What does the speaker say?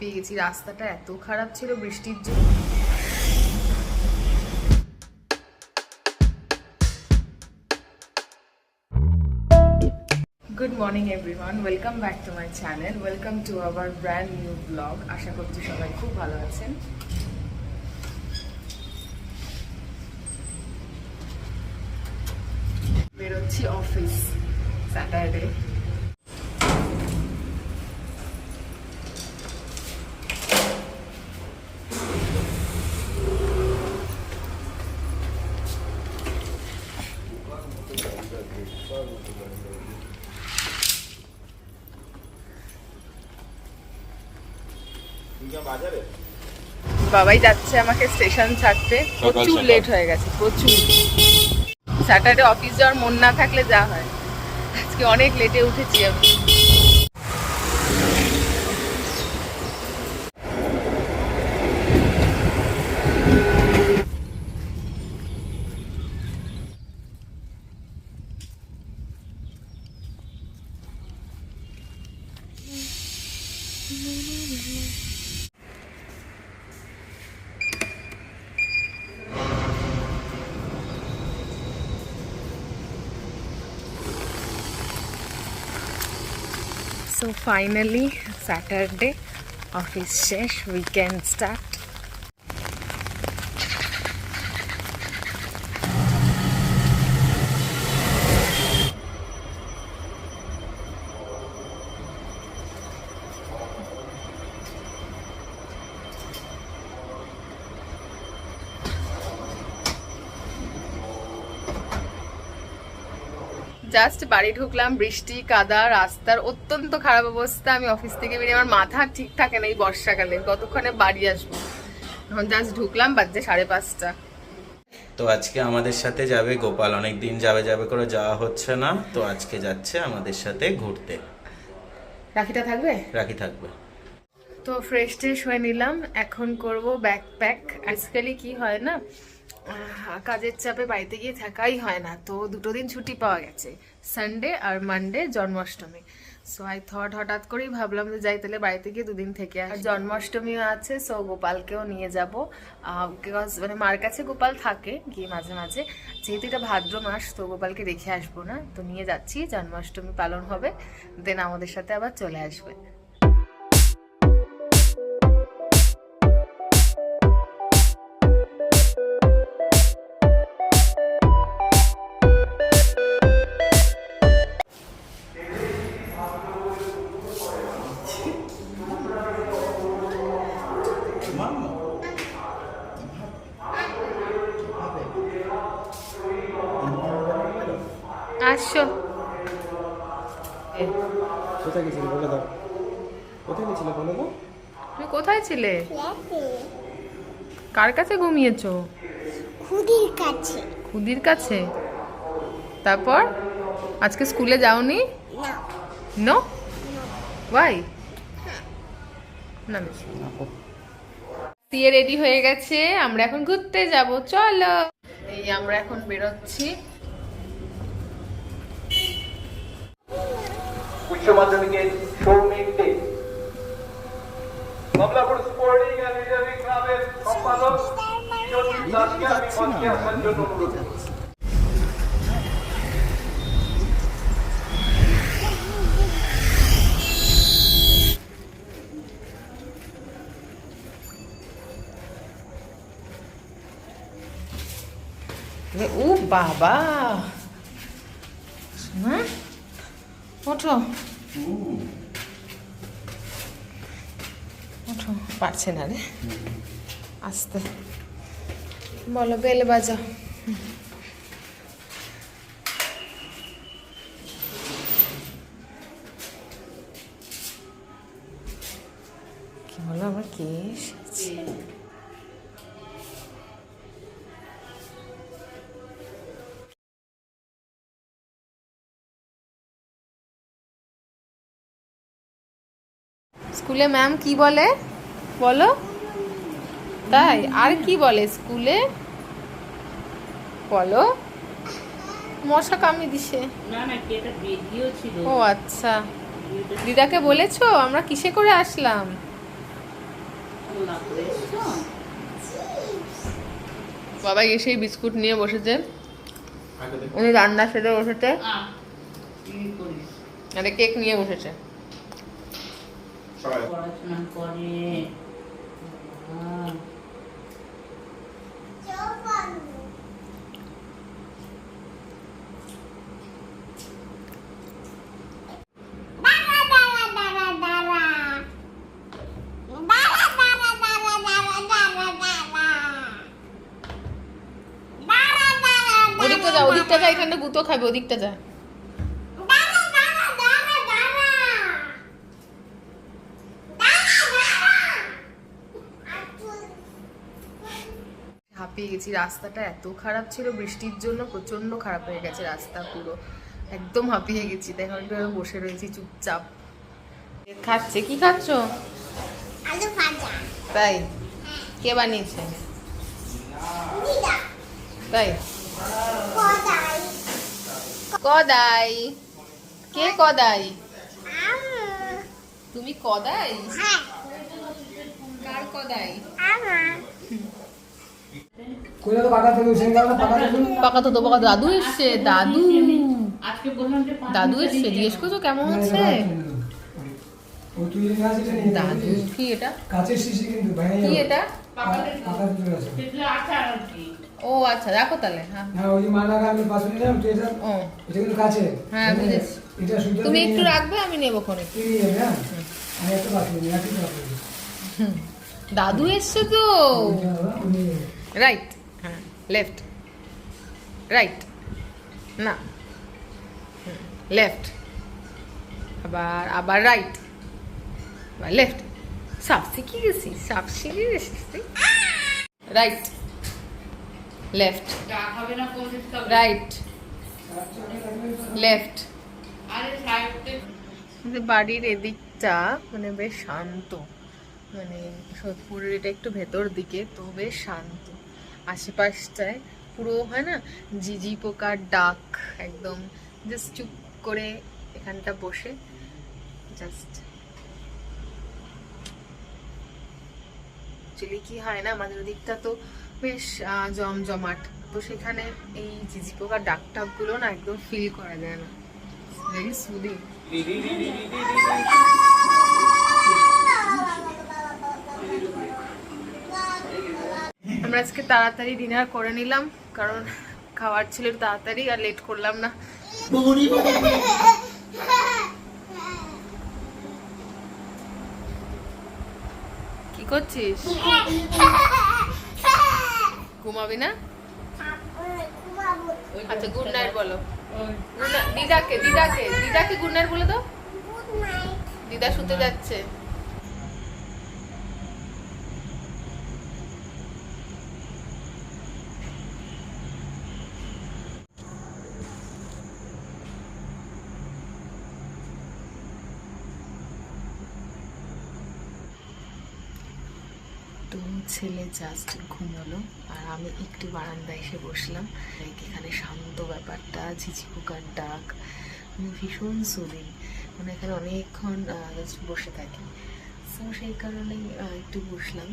পেয়ে গেছি রাস্তাটা এত খারাপ ছিল বৃষ্টির জন্য। Good morning everyone welcome back to my channel welcome to our brand new blog আশা করছি সবাই খুব ভালো আছেন। বেরোচ্ছি অফিস স্যাটারডে বাবাই যাচ্ছে আমাকে স্টেশন ছাড়তে। প্রচুর লেট হয়ে গেছে প্রচুর। স্যাটারডে অফিস যাওয়ার মন না থাকলে যা হয়। আজকে অনেক লেটে উঠেছি আমি। so finally saturday office shesh we can start just বাড়ি ঢুকলাম বৃষ্টি কাদা রাস্তার অত্যন্ত খারাপ অবস্থা। আমি অফিস থেকে বেরিয়ে আমার মাথা ঠিক থাকে না এই বর্ষাকালে। কতক্ষণে বাড়ি আসব? এখন জাস্ট ঢুকলাম বাজছে সাড়ে পাঁচটা। তো আজকে আমাদের সাথে যাবে গোপাল। অনেক দিন যাবে যাবে করে যাওয়া হচ্ছে না। তো আজকে যাচ্ছে আমাদের সাথে ঘুরতে। রাখিটা থাকবে? রাখি থাকবে। তো ফ্রেশ ট্রেশ হয়ে নিলাম। এখন করব ব্যাক প্যাক আজকালি কি হয় না? কাজের চাপে বাড়িতে গিয়ে থাকাই হয় না। তো দুটো দিন ছুটি পাওয়া গেছে। Sunday R Monday Janmashtami. So I thought হঠাৎ করেই ভাবলাম যে যাই, তাহলে বাড়িতে গিয়ে দুদিন থেকে আর জন্মাষ্টমীও আছে সো গোপালকেও নিয়ে যাব। বিকজ মানে মার কাছে গোপাল থাকে গিয়ে মাঝে মাঝে। যেহেতু এটা ভাদ্র মাস, তো গোপালকে রেখে আসব না। তো নিয়ে যাচ্ছি, জন্মাষ্টমী পালন হবে। দেন আমাদের সাথে আবার চলে আসবে। আসো। কোথায় গেছিলে বলে দাও। কোথায় গেছিলে বলে দাও। তুমি কোথায় ছিলে? কার কাছে ঘুমিয়েছো? খুদির কাছে। খুদির কাছে? তারপর? আজকে স্কুলে যাওনি? নো। ওয়াই না। দিয়ে রেডি হয়ে গেছে আমরা এখন ঘুরতে যাব চলো। এই আমরা এখন বেরোচ্ছি। উচ্চ মাধ্যমিকের Soumik De Kamalapur sporting and reserving ক্লাবের সম্পাদক জ্যোতি দাসকে আমি মঞ্চে আসার জন্য অনুরোধ করছি। ও বাবা শোনা ওঠো ওঠো পারছে না রে আস্তে বলো বেলে বাজা কি হলো আমার কে স্কুলে ম্যাম কি বলে? বলো। তাই আর কি বলে স্কুলে? বলো। মশা কামি দিছে। না না কি একটা ভিডিও ছিল। ও আচ্ছা। দিদাকে বলেছ? আমরা কিসে করে আসলাম? বাবা এসেই বিস্কুট নিয়ে বসেছে। উনি রান্না সেরে বসেছে। আরে কেক নিয়ে বসেছে। পড়াশোনা করে। আহ, ওদিকটা যা ওদিকটা যা এখানটা গুতো খাবে ওদিকটা যা। হাঁপিয়ে গেছি রাস্তাটা এত খারাপ ছিল বৃষ্টির জন্য প্রচণ্ড খারাপ হয়ে গেছে রাস্তা পুরো। একদম হাঁপিয়ে গেছি তাই এখন বসে রয়েছি চুপচাপ। খাচ্ছে? কি খাচ্ছো? তাই? কে বানিয়েছে? তাই? কদাই। কে কদাই? তুমি কদাই? হ্যাঁ। কার কদাই? পাকা তো পাকা দাদু এসছে দাদু। আজকে বললাম যে পাঁচ দাদু এসছে জিজ্ঞেস করছ কেমন আছে? দাদু কি এটা? কাছের শিশি কিন্তু ভাই কি এটা? ও আচ্ছা রাখো তাহলে হ্যাঁ। ওই যে আমি পাঁচ নিলাম তুই এটা ও। এটা কিন্তু কাছে। হ্যাঁ, বুঝেছি। এটা সুবিধা তুমি একটু রাখবে আমি নেব নিয়ে যাবে হ্যাঁ? আমি একটা দাদু এসছে তো। রাইট। হ্যাঁ লেফট রাইট না। লেফট আবার আবার রাইট আবার লেফট সাপ শিখে গেছিস সাপ শিখে তুই রাইট লেফট? রাইট লেফট বাড়ির এদিকটা মানে বেশ শান্ত। মানে সোদপুরের এটা একটু ভেতর দিকে, তো বেশ শান্ত। আশেপাশটায় পুরো হয় না ঝিঝি পোকার ডাক একদম জাস্ট চুপ করে এখানটা বসে জাস্ট অ্যাকচুয়ালি কি হয় না আমাদের ওদিকটা তো বেশ জমজমাট তো সেখানে এই জিজি পোকার ডাক টাকগুলো না একদম ফিল করা যায় না ভেরি সুদিং আমরা আজকে তাড়াতাড়ি ডিনার করে নিলাম কারণ খাওয়ার ছিল তাড়াতাড়ি আর লেট করলাম না। কি করছিস? ঘুমাবি না? আচ্ছা গুড নাইট বলো। দিদাকে দিদাকে দিদাকে গুড নাইট বলে দাও। দিদা শুতে যাচ্ছে তো ছেলে জাস্ট ঘুমোলো আর আমি একটু বারান্দায় এসে বসলাম। এখানে শান্ত ব্যাপারটা, ঝিঝি পোকার ডাক মানে ভীষণ সুদিন মানে এখানে অনেকক্ষণ জাস্ট বসে থাকি। সো সেই কারণেই একটু বসলাম।